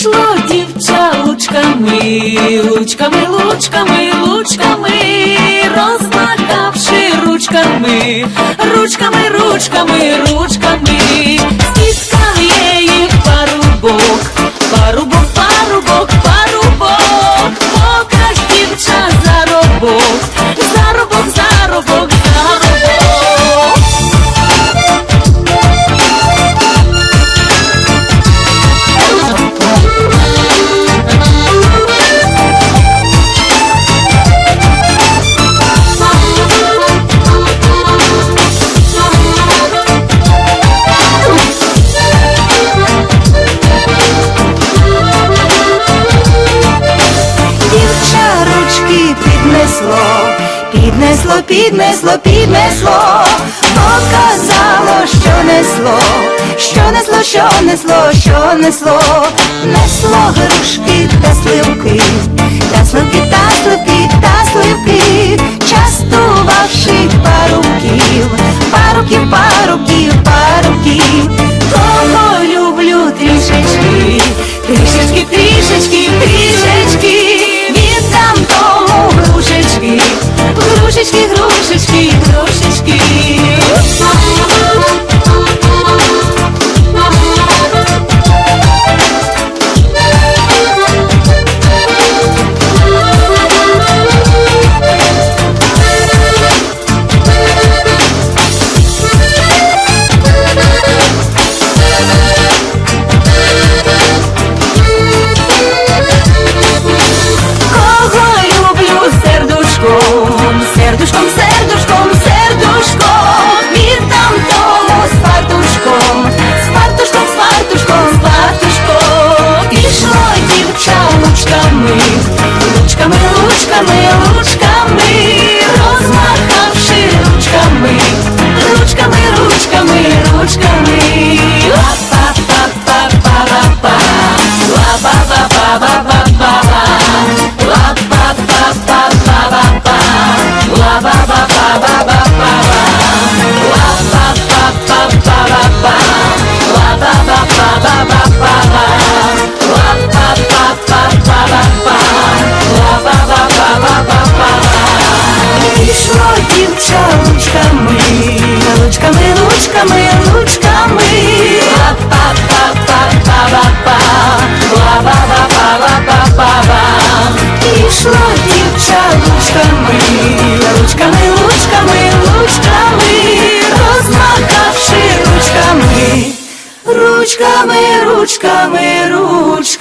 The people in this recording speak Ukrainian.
Пішло дівча лучками, лучками, лучками, лучками, розмахавши ручками, ручками, ручками, ручками. Піднесло, піднесло, піднесло, показало, що несло, що несло, що несло, що несло, несло лучками, лучками, Пішло дівча лучками, ручками, лучками, лучками, розмахавши ручками, ручками, ручками, ручками.